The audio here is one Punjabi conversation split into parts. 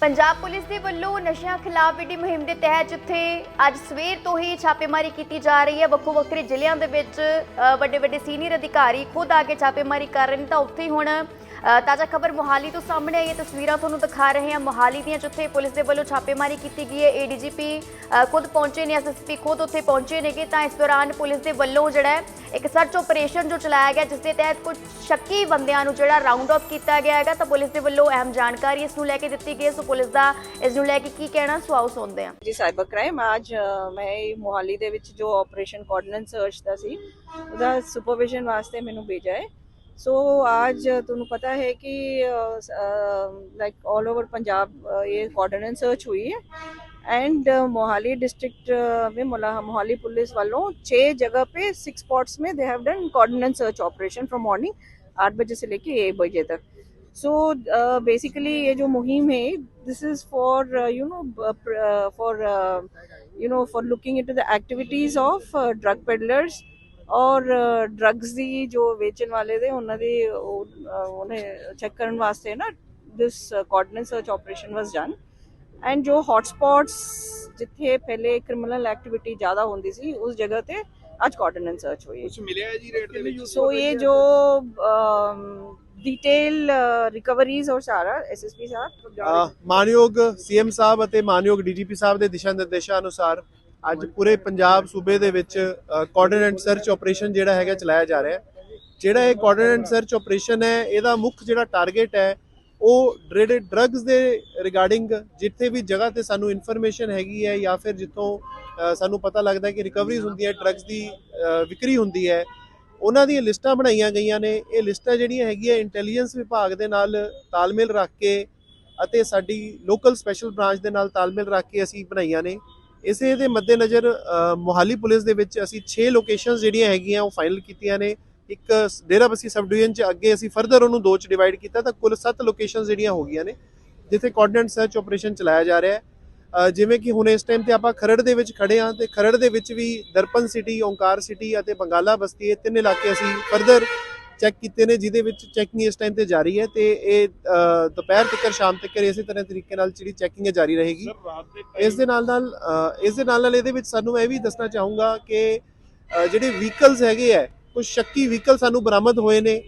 ਪੰਜਾਬ ਪੁਲਿਸ ਦੇ ਵੱਲੋਂ ਨਸ਼ਿਆਂ ਖਿਲਾਫ ਵਿੱਢੀ ਮੁਹਿੰਮ ਦੇ ਤਹਿਤ ਜਿੱਥੇ ਅੱਜ ਸਵੇਰ ਤੋਂ ਹੀ ਛਾਪੇਮਾਰੀ ਕੀਤੀ ਜਾ ਰਹੀ ਹੈ ਵੱਖੋ ਵੱਖਰੇ ਜ਼ਿਲ੍ਹਿਆਂ ਦੇ ਵਿੱਚ ਵੱਡੇ ਵੱਡੇ ਸੀਨੀਅਰ ਅਧਿਕਾਰੀ ਖੁਦ ਆ ਕੇ ਛਾਪੇਮਾਰੀ ਕਰ ਰਹੇ ਨੇ, ਤਾਂ ਉੱਥੇ ਹੀ ਹੁਣ ਤਾਜ਼ਾ ਖਬਰ ਮੋਹਾਲੀ ਤੋਂ ਸਾਹਮਣੇ ਆਈ ਹੈ। ਤਸਵੀਰਾਂ ਤੁਹਾਨੂੰ ਦਿਖਾ ਰਹੇ ਹਾਂ। ਮੋਹਾਲੀ ਦੀਆਂ ਜਿੱਥੇ ਪੁਲਿਸ ਦੇ ਵੱਲੋਂ ਛਾਪੇਮਾਰੀ ਕੀਤੀ ਗਈ ਹੈ। ਏਡੀਜੀਪੀ ਖੁਦ ਪਹੁੰਚੇ ਨੇ ਐਸਐਸਪੀ ਖੁਦ ਉੱਥੇ ਪਹੁੰਚੇ ਨੇਗੇ। ਤਾਂ ਇਸ ਦੌਰਾਨ ਪੁਲਿਸ ਦੇ ਵੱਲੋਂ ਜਿਹੜਾ ਹੈ, ਇੱਕ ਸਰਚ ਆਪਰੇਸ਼ਨ ਜੋ ਚਲਾਇਆ ਗਿਆ, ਜਿਸ ਦੇ ਤਹਿਤ ਕੁਝ ਸ਼ੱਕੀ ਬੰਦਿਆਂ ਨੂੰ ਜਿਹੜਾ ਰਾਉਂਡ ਅਪ ਕੀਤਾ ਗਿਆ ਹੈਗਾ, ਤਾਂ ਪੁਲਿਸ ਦੇ ਵੱਲੋਂ ਅਹਿਮ ਜਾਣਕਾਰੀ ਇਸ ਨੂੰ ਲੈ ਕੇ ਦਿੱਤੀ ਗਈ ਹੈ। ਸੋ ਪੁਲਿਸ ਦਾ ਇਸ ਨੂੰ ਲੈ ਕੇ ਕੀ ਕਹਿਣਾ ਸੁਆਓ ਸੁਣਦੇ ਹਾਂ। ਜੀ ਸਾਈਬਰ ਕ੍ਰਾਈਮ ਅੱਜ ਮੈਂ ਮੋਹਾਲੀ ਦੇ ਵਿੱਚ ਜੋ ਆਪਰੇਸ਼ਨ ਕੋਆਰਡੀਨੇਟ ਸਰਚ ਦਾ ਸੀ, ਉਹਦਾ ਸੁਪਰਵਿਜ਼ਨ ਵਾਸਤੇ ਮੈਨੂੰ ਭੇਜਿਆ ਹੈ। ਸੋ ਅੱਜ ਤੁਹਾਨੂੰ ਪਤਾ ਹੈ ਕਿ ਲਾਈਕ 올 ਓਵਰ ਪੰਜਾਬ ਅ, ਇਹ ਕੋਆਰਡੀਨੇਟ ਸਰਚ हुई है एंड मोहाली डिस्ट्रिक्ट में मोला- मोहाली पुलिस वालों छह जगह पे सिक्स स्पॉट्स में they have done coordinate search operation from morning आठ बजे से लेके एक बजे तक सो बेसिकली ये जो मुहिम है this is for you know for you know for looking into the activities of uh, drug peddlers ਔਰ ਡਰੱਗਸ ਦੀ ਜੋ ਵੇਚਣ ਵਾਲੇ ਦੇ ਉਹਨਾਂ ਦੀ ਉਹਨੇ ਚੈੱਕ ਕਰਨ ਵਾਸਤੇ ਨਾ this coordinate search operation was done and ਜੋ ਹੌਟ ਸਪੌਟਸ ਜਿੱਥੇ ਪਹਿਲੇ ਕ੍ਰਿਮੀਨਲ ਐਕਟੀਵਿਟੀ ਜ਼ਿਆਦਾ ਹੁੰਦੀ ਸੀ ਉਸ ਜਗ੍ਹਾ ਤੇ ਅੱਜ ਕੋਆਰਡੀਨੇਟ ਸਰਚ ਹੋਈ ਕੁਝ ਮਿਲਿਆ ਜੀ ਰੇਟ ਦੇ ਵਿੱਚ? ਸੋ ਇਹ ਜੋ ਡਿਟੇਲ ਰਿਕਵਰੀਜ਼ ਔਰ ਸਾਰਾ ਐਸਐਸਪੀ ਸਾਹਿਬ ਮਾਨਯੋਗ ਸੀਐਮ ਸਾਹਿਬ ਅਤੇ ਮਾਨਯੋਗ ਡੀਜੀਪੀ ਸਾਹਿਬ ਦੇ ਦਿਸ਼ਾ ਨਿਰਦੇਸ਼ਾਂ ਅਨੁਸਾਰ ਅੱਜ ਪੂਰੇ ਪੰਜਾਬ ਸੂਬੇ ਦੇ ਵਿੱਚ ਕੋਆਰਡੀਨੇਟ ਸਰਚ ਆਪਰੇਸ਼ਨ ਜਿਹੜਾ ਹੈਗਾ ਚਲਾਇਆ ਜਾ ਰਿਹਾ ਹੈ। ਜਿਹੜਾ ਇਹ ਕੋਆਰਡੀਨੇਟ ਸਰਚ ਆਪਰੇਸ਼ਨ ਹੈ, ਇਹਦਾ ਮੁੱਖ ਜਿਹੜਾ ਟਾਰਗੇਟ ਹੈ, ਉਹ ਜਿਹੜੇ ਡਰੱਗਸ ਦੇ ਰਿਗਾਰਡਿੰਗ ਜਿੱਥੇ ਵੀ ਜਗ੍ਹਾ ਤੇ ਸਾਨੂੰ ਇਨਫੋਰਮੇਸ਼ਨ ਹੈਗੀ ਹੈ ਜਾਂ ਫਿਰ ਜਿੱਥੋਂ ਸਾਨੂੰ ਪਤਾ ਲੱਗਦਾ ਹੈ ਕਿ ਰਿਕਵਰੀਜ਼ ਹੁੰਦੀ ਹੈ ਡਰੱਗਸ ਦੀ ਵਿਕਰੀ ਹੁੰਦੀ ਹੈ, ਉਹਨਾਂ ਦੀਆਂ ਲਿਸਟਾਂ ਬਣਾਈਆਂ ਗਈਆਂ ਨੇ। ਇਹ ਲਿਸਟਾਂ ਜਿਹੜੀਆਂ ਹੈਗੀਆਂ ਇੰਟੈਲੀਜੈਂਸ ਵਿਭਾਗ ਦੇ ਨਾਲ ਤਾਲਮੇਲ ਰੱਖ ਕੇ ਅਤੇ ਸਾਡੀ ਲੋਕਲ ਸਪੈਸ਼ਲ ਬ੍ਰਾਂਚ ਦੇ ਨਾਲ ਤਾਲਮੇਲ ਰੱਖ ਕੇ ਅਸੀਂ ਬਣਾਈਆਂ ਨੇ। ਇਸੇ ਦੇ ਮੱਦੇਨਜ਼ਰ ਮੋਹਾਲੀ ਪੁਲਿਸ ਦੇ ਵਿੱਚ ਅਸੀਂ 6 ਲੋਕੇਸ਼ਨਸ ਜਿਹੜੀਆਂ ਹੈਗੀਆਂ ਉਹ ਫਾਈਨਲ ਕੀਤੀਆਂ ਨੇ। ਇੱਕ ਡੇਰਾਬੱਸੀ ਸਬ ਡਿਵੀਜ਼ਨ ਚ ਅੱਗੇ ਅਸੀਂ ਫਰਦਰ ਉਹਨੂੰ ਦੋ ਚ ਡਿਵਾਈਡ ਕੀਤਾ ਤਾਂ ਕੁੱਲ 7 ਲੋਕੇਸ਼ਨਸ ਜਿਹੜੀਆਂ ਹੋ ਗਈਆਂ ਨੇ, ਜਿੱਥੇ ਕੋਆਰਡੀਨੇਟ ਸਰਚ ਆਪਰੇਸ਼ਨ ਚਲਾਇਆ ਜਾ ਰਿਹਾ ਹੈ। ਜਿਵੇਂ ਕਿ ਹੁਣ ਇਸ ਟਾਈਮ ਤੇ ਆਪਾਂ ਖਰੜ ਦੇ ਵਿੱਚ ਖੜੇ ਹਾਂ ਤੇ ਖਰੜ ਦੇ ਵਿੱਚ ਵੀ ਦਰਪਨ ਸਿਟੀ ਓਂਕਾਰ ਸਿਟੀ ਅਤੇ ਬੰਗਾਲਾ ਬਸਤੀ ਇਹ ਤਿੰਨ ਇਲਾਕੇ ਅਸੀਂ ਫਰਦਰ ਚੈੱਕ ਕੀਤੇ ਨੇ ਜਿਹਦੇ ਵਿੱਚ ਚੈਕਿੰਗ ਇਸ ਟਾਈਮ ਤੇ ਜਾਰੀ ਹੈ ਤੇ ਇਹ ਦੁਪਹਿਰ ਤੱਕ ਸ਼ਾਮ ਤੱਕ ਇਸੇ ਤਰ੍ਹਾਂ ਤਰੀਕੇ ਨਾਲ ਜਿਹੜੀ ਚੈਕਿੰਗ ਹੈ ਜਾਰੀ ਰਹੇਗੀ। ਇਸ ਦੇ ਨਾਲ ਨਾਲ ਇਸ ਦੇ ਨਾਲ ਨਾਲ ਇਹਦੇ ਵਿੱਚ ਸਾਨੂੰ ਇਹ ਵੀ ਦੱਸਣਾ ਚਾਹੂੰਗਾ ਕਿ ਜਿਹੜੇ ਵਹੀਕਲਸ ਹੈਗੇ ਆ ਕੁਝ ਸ਼ੱਕੀ ਵਹੀਕਲ ਸਾਨੂੰ ਬਰਾਮਦ ਹੋਏ ਨੇ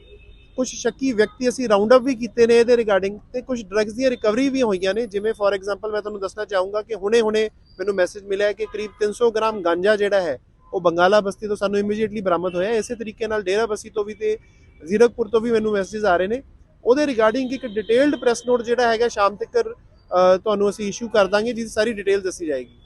ਕੁਝ ਸ਼ੱਕੀ ਵਿਅਕਤੀ ਅਸੀਂ ਰਾਉਂਡ ਅਪ ਵੀ ਕੀਤੇ ਨੇ ਇਹਦੇ ਰਿਗਾਰਡਿੰਗ ਤੇ ਕੁਝ ਡਰੱਗਸ ਦੀਆਂ ਰਿਕਵਰੀ ਵੀ ਹੋਈਆਂ ਨੇ ਜਿਵੇਂ ਫੋਰ ਐਗਜ਼ਾਮਪਲ ਮੈਂ ਤੁਹਾਨੂੰ ਦੱਸਣਾ ਚਾਹੂੰਗਾ ਕਿ ਹੁਣੇ-ਹੁਣੇ ਮੈਨੂੰ ਮੈਸੇਜ ਮਿਲਿਆ ਹੈ ਕਿ ਕਰੀਬ 300 ਗ੍ਰਾਮ ਗਾਂਜਾ ਜਿਹੜਾ ਹੈ ਉਹ ਬੰਗਾਲਾ ਬਸਤੀ ਤੋਂ ਸਾਨੂੰ ਇਮੀਡੀਏਟਲੀ ਬਰਾਮਦ ਹੋਇਆ। ਇਸੇ ਤਰੀਕੇ ਨਾਲ ਡੇਰਾ ਬਸਤੀ ਤੋਂ ਵੀ ਤੇ ਜ਼ੀਰਕਪੁਰ ਤੋਂ ਵੀ ਮੈਨੂੰ ਮੈਸੇਜ ਆ ਰਹੇ ਨੇ। ਉਹਦੇ ਰਿਗਾਰਡਿੰਗ ਇੱਕ ਡਿਟੇਲਡ ਪ੍ਰੈਸ ਨੋਟ ਜਿਹੜਾ ਹੈਗਾ, ਸ਼ਾਮ ਤੱਕ ਤੁਹਾਨੂੰ ਅਸੀਂ ਇਸ਼ੂ ਕਰ ਦਾਂਗੇ, ਜਿਹਦੀ ਸਾਰੀ ਡਿਟੇਲ ਦੱਸੀ ਜਾਏਗੀ।